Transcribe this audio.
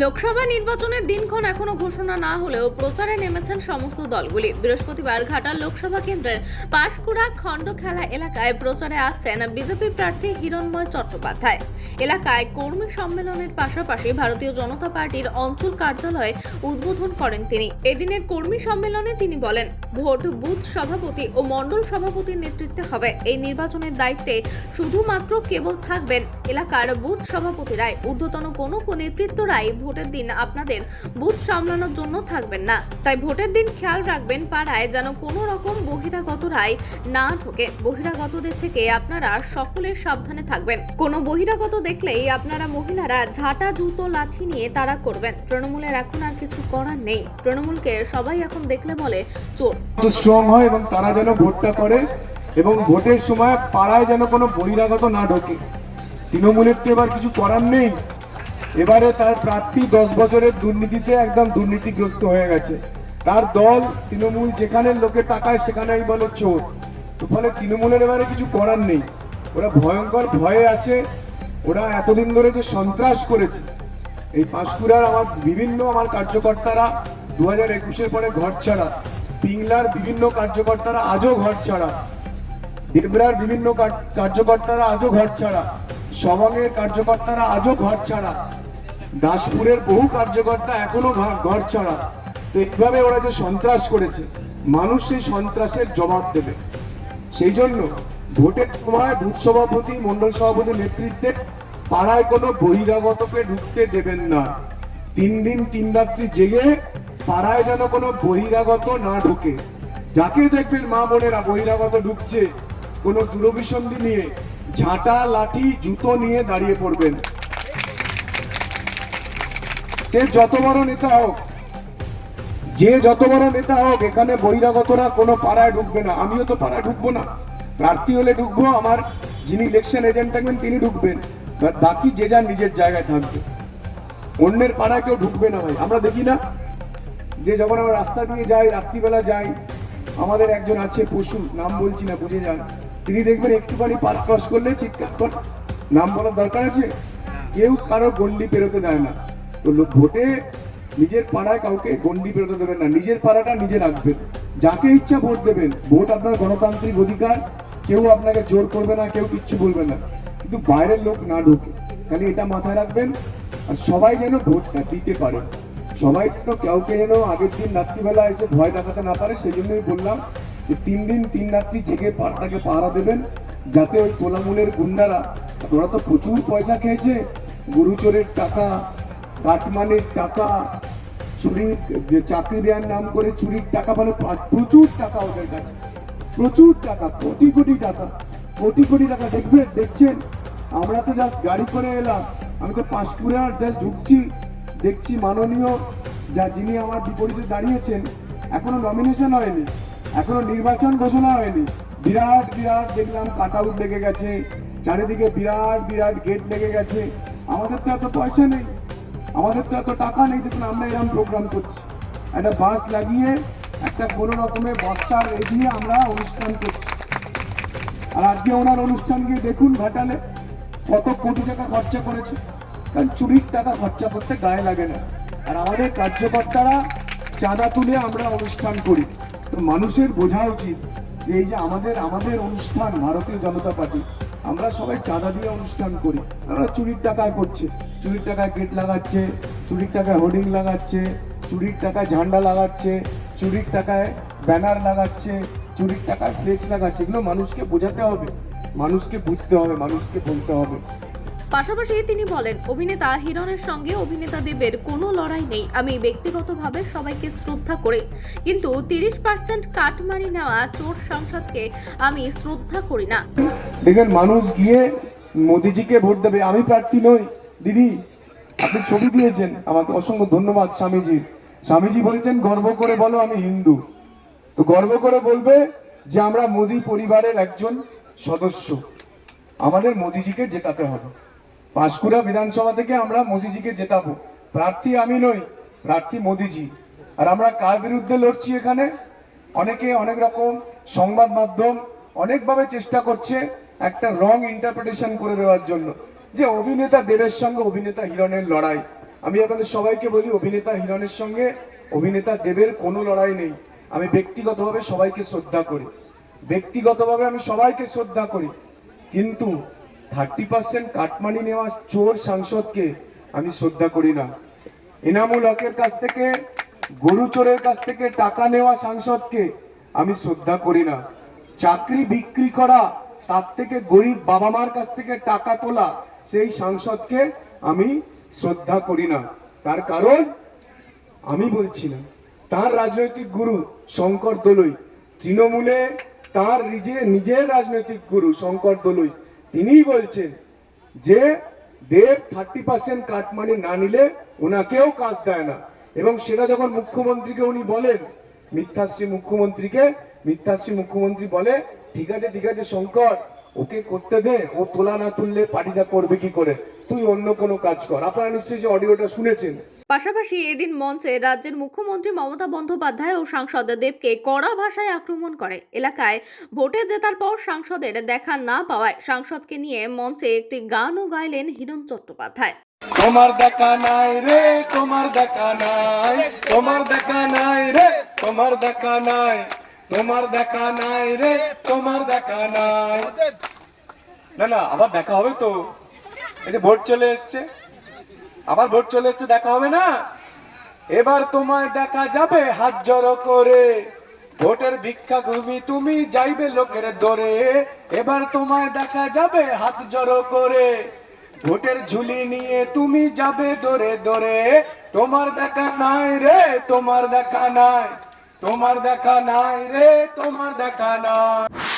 লোকসভা নির্বাচনের দিনক্ষণ এখনও ঘোষণা না হলেও প্রচারে নেমেছেন সমস্ত দলগুলি। বৃহস্পতিবার ঘাটাল লোকসভা কেন্দ্রের পাশকুড়া খণ্ডখেলা এলাকায় প্রচারে আসছেন বিজেপি প্রার্থী হিরণময় চট্টোপাধ্যায়। এলাকায় কর্মী সম্মেলনের পাশাপাশি ভারতীয় জনতা পার্টির অঞ্চল কার্যালয়ে উদ্বোধন করেন তিনি। এদিনের কর্মী সম্মেলনে তিনি বলেন, ভোট বুথ সভাপতি ও মণ্ডল সভাপতির নেতৃত্বে হবে। এই নির্বাচনের দায়িত্বে শুধুমাত্র কেবল থাকবেন এলাকার বুথ সভাপতিরাই। ঊর্ধ্বতন কোনো কো নেতৃত্বরাই ভোটের দিন আপনাদের বুথ সামলানোর জন্য থাকবেন না। তাই ভোটের দিন খেয়াল রাখবেন পাড়ায় যেন কোনো রকম বহিরাগতরাই না ঢোকে। বহিরাগতদের থেকে আপনারা সকলে সাবধানে থাকবেন। কোনো বহিরাগত দেখলেই আপনারা মহিলারা ঝাঁটা, জুতো, লাঠি নিয়ে তারা করবেন। তৃণমূলের এখন আর কিছু করার নেই। তৃণমূলকে সবাই এখন দেখলে বলে চোর। স্ট্রং হয় এবং তারা যেন ভোটটা করে এবং ভোটের সময় পাড়ায় যেন কোনো বহিরাগত না ঢোকে। তৃণমূলের তো এবার কিছু করার নেই। এবারে তার প্রার্থী দশ বছরের দুর্নীতিতে একদম দুর্নীতিগ্রস্ত হয়ে গেছে। তার দল তৃণমূল যেখানে লোকে তাকায় সেখানেই বলে চোর। ফলে তৃণমূলের এবারে কিছু করার নেই। ওরা ভয়ঙ্কর ভয়ে আছে। ওরা এতদিন ধরে যে সন্ত্রাস করেছে। এই পাঁশকুড়ার আমার বিভিন্ন আমার কার্যকর্তারা দু হাজার একুশের পরে ঘর ছাড়া, পিংলার বিভিন্ন কার্যকর্তারা আজও ঘর ছাড়া, দেবরার বিভিন্ন কার্যকর্তারা আজও ঘর ছাড়া সবঙ্গের কার্যকর্তারা আজও ঘর ছাড়া। দাসপুরের বহু কার্যকর্তা এখনও ঘর- ছাড়া। তো এইভাবে ওরা যে সন্ত্রাস করেছে, মানুষ সেই সন্ত্রাসের জবাব দেবে। সেই জন্য ভোটের সময় বুথ সভাপতি মন্ডল সভাপতির নেতৃত্বে পাড়ায় কোনো বহিরাগতকে ঢুকতে দেবেন না। তিন দিন, তিন রাত্রি জেগে পাড়ায় যেন কোনো বহিরাগত না ঢুকে। যাকে দেখবেন মা বোনেরা বহিরাগত ঢুকছে কোনো দূরভিসন্ধি নিয়ে ঝাঁটা, লাঠি, জুতো নিয়ে দাঁড়িয়ে পড়বেন। সে যত বড় নেতা হোক, যে যত বড় নেতা হোক, এখানে বহিরাগতরা কোনো পাড়ায় ঢুকবে না। আমিও তো পাড়ায় ঢুকবো না। প্রার্থী হলে ঢুকবো, আমার যিনি ইলেকশন এজেন্ট থাকবেন, তিনি ঢুকবেন। বাকি যে যার নিজের জায়গায় থাকবে। অন্যের পাড়ায় কেউ ঢুকবে না ভাই। আমরা দেখি না? যে যখন আমরা রাস্তা দিয়ে যাই, রাত্রিবেলা যাই আমাদের একজন আছে পশু, নাম বলছি না, বুঝে যান। তিনি দেখবেন একটুখানি পার ক্রস করলে চিৎকার কর। নাম বলার দরকার আছে? কেউ কারও গন্ডি পেরোতে দেয় না। তো ভোটে নিজের পাড়ায় কাউকে গন্ডি পেরোতে দেবেন না। নিজের পাড়াটা নিজে রাখবেন। যাকে ইচ্ছা ভোট দেবেন। ভোট আপনার গণতান্ত্রিক অধিকার। কেউ আপনাকে জোর করবে না, কেউ কিচ্ছু বলবে না। কিন্তু বাইরের লোক না ঢোকে। খালি এটা মাথায় রাখবেন। আর সবাই যেন ভোটটা দিতে পারে। সবাই যেন কাউকে যেন আগের দিন রাত্রিবেলা এসে ভয় দেখাতে না পারে সেই জন্যই বললাম যে তিন দিন তিন রাত্রি জেগে পাড়টাকে পাহারা দেবেন, যাতে ওই তোলামূলের গুন্ডারা, ওরা তো প্রচুর পয়সা খেয়েছে গরু চোরের টাকা কাটমানের টাকা চুরির যে চাকরি দেওয়ার নাম করে চুরির টাকা মানে প্রচুর টাকা ওদের কাছে, প্রচুর টাকা, কোটি কোটি টাকা, কোটি কোটি টাকা দেখবেন দেখছেন? আমরা তো জাস্ট গাড়ি করে এলাম, আমি তো পাঁশকুড়ে আর জাস্ট ঢুকছি দেখছি মাননীয় যা যিনি আমার বিপরীতে দাঁড়িয়েছেন, এখনও নমিনেশন হয়নি, এখনও নির্বাচন ঘোষণা হয়নি। বিরাট বিরাট দেখলাম কাট আউট লেগে গেছে, চারিদিকে বিরাট বিরাট গেট লেগে গেছে। আমাদের তো এত পয়সা নেই আমাদের তো এত টাকা নেই, দেখুন আমরা এরকম প্রোগ্রাম করছি। একটা বাস লাগিয়ে একটা কোনো রকমের বস্তা দিয়ে আমরা অনুষ্ঠান করছি। আর আজকে ওনার অনুষ্ঠান গিয়ে দেখুন ঘাটালে কত কোটি টাকা খরচা করেছে। কারণ চুরির টাকা খরচা করতে গায়ে লাগে না। আর আমাদের কার্যকর্তারা চাঁদা তুলে আমরা অনুষ্ঠান করি। তো মানুষের বোঝা উচিত যে এই যে আমাদের আমাদের অনুষ্ঠান ভারতীয় জনতা পার্টি। আমরা সবাই চাঁদা দিয়ে অনুষ্ঠান করি। আমরা চুরির টাকায় করছে। চুরির টাকায় গেট লাগাচ্ছে, চুরির টাকায় হোর্ডিং লাগাচ্ছে, চুরির টাকায় ঝান্ডা লাগাচ্ছে, চুরির টাকায় ব্যানার লাগাচ্ছে, চুরির টাকায় ফ্লেক্স লাগাচ্ছে। এগুলো মানুষকে বোঝাতে হবে। মানুষকে বুঝতে হবে, মানুষকে বলতে হবে। পাশাপাশি তিনি বলেন, অভিনেতা হিরণের সঙ্গে অভিনেতা দেবের কোনো লড়াই নেই। আমি ব্যক্তিগতভাবে সবাইকে শ্রদ্ধা করি। কিন্তু তিরিশ পার্সেন্ট কাটমানি নেওয়া চোর সংসদকে আমি শ্রদ্ধা করি না। দেখেন মানুষ গিয়ে মোদিজিকে ভোট দেবে, আমি প্রার্থী নই। দিদি, আপনি ছবি দিয়েছেন। আমাকে অসংখ্য ধন্যবাদ স্বামীজির। স্বামীজি বলছেন, গর্ব করে বলো আমি হিন্দু। তো গর্ব করে বলবে যে আমরা মোদি পরিবারের একজন সদস্য। আমাদের মোদিজিকে জেতাতে হবে। পাঁশকুড়া বিধানসভা থেকে আমরা মোদিজিকে জেতাবো। প্রার্থী আমি নই, প্রার্থী মোদিজি। আর আমরা কার বিরুদ্ধে লড়ছি এখানে? অনেকে অনেক রকম সংবাদ মাধ্যম অনেকভাবে চেষ্টা করছে একটা রং ইন্টারপ্রিটেশন করে দেওয়ার জন্য। যে অভিনেতা দেবের সঙ্গে অভিনেতা হিরণের লড়াই। আমি আপনাদের সবাইকে বলি, অভিনেতা হিরণের সঙ্গে অভিনেতা দেবের কোনো লড়াই নেই। আমি ব্যক্তিগতভাবে সবাইকে শ্রদ্ধা করি। ব্যক্তিগতভাবে আমি সবাইকে শ্রদ্ধা করি। কিন্তু থার্টি পার্সেন্ট কাটমানি নেওয়া চোর সাংসদকে আমি শ্রদ্ধা করি না। এনামুল হকের কাছ থেকে, গরু চোরের কাছ থেকে টাকা নেওয়া সাংসদকে আমি শ্রদ্ধা করি না। চাকরি বিক্রি করা, তার থেকে গরিব বাবা মার কাছ থেকে টাকা তোলা, সেই সাংসদকে আমি শ্রদ্ধা করি না। তার কারণ আমি বলছি না। তার রাজনৈতিক গুরু শঙ্কর দলুই। তৃণমূলে তার নিজে, নিজের রাজনৈতিক গুরু শঙ্কর দলুই। তিনিই বলছেন যে দেব thirty percent cut cut money না নিলে ওনাকেও কাজ দেয় না। এবং সেটা যখন মুখ্যমন্ত্রীকে উনি বলেন, মিথ্যাশ্রী মুখ্যমন্ত্রীকে, মিথ্যাশ্রী মুখ্যমন্ত্রী বলে, ঠিক আছে ঠিক আছে, শঙ্কর, ওকে করতে দে, ও তোলা না তুললে পার্টিটা করবে কি করে? তুই অন্য কোনো কাজ কর। আপনারা নিশ্চয়ই যে অডিওটা শুনেছেন। পাশাপাশি এদিন মঞ্চে রাজ্যের মুখ্যমন্ত্রী মমতা বন্দ্যোপাধ্যায় ও সাংসদ দেবকে কড়া ভাষায় আক্রমণ করে। এলাকায় ভোটে জেতার পর সাংসদের দেখা না পাওয়ায় সাংসদকে নিয়ে মঞ্চে একটি গানও গাইলেন হিরণ চট্টোপাধ্যায়। তোমার দেখা নাই রে তোমার দেখা নাই তোমার দেখা নাই রে তোমার দেখা নাই তোমার দেখা নাই রে তোমার দেখা নাই। না না আবার দেখা হবে তো। এই যে ভোট চলে এসছে। আবার ভোট চলে এসছে, দেখা হবে না? এবার তোমায় দেখা যাবে হাত জড়ো করে। ভোটের ভিক্ষা ঘুমি তুমি যাইবে লোকের দরে। এবার তোমায় দেখা যাবে হাত জড়ো করে। ভোটের ঝুলি নিয়ে তুমি যাবে দরে দরে। তোমার দেখা নাই রে, তোমার দেখা নাই। তোমার দেখা নাই রে, তোমার দেখা নাই।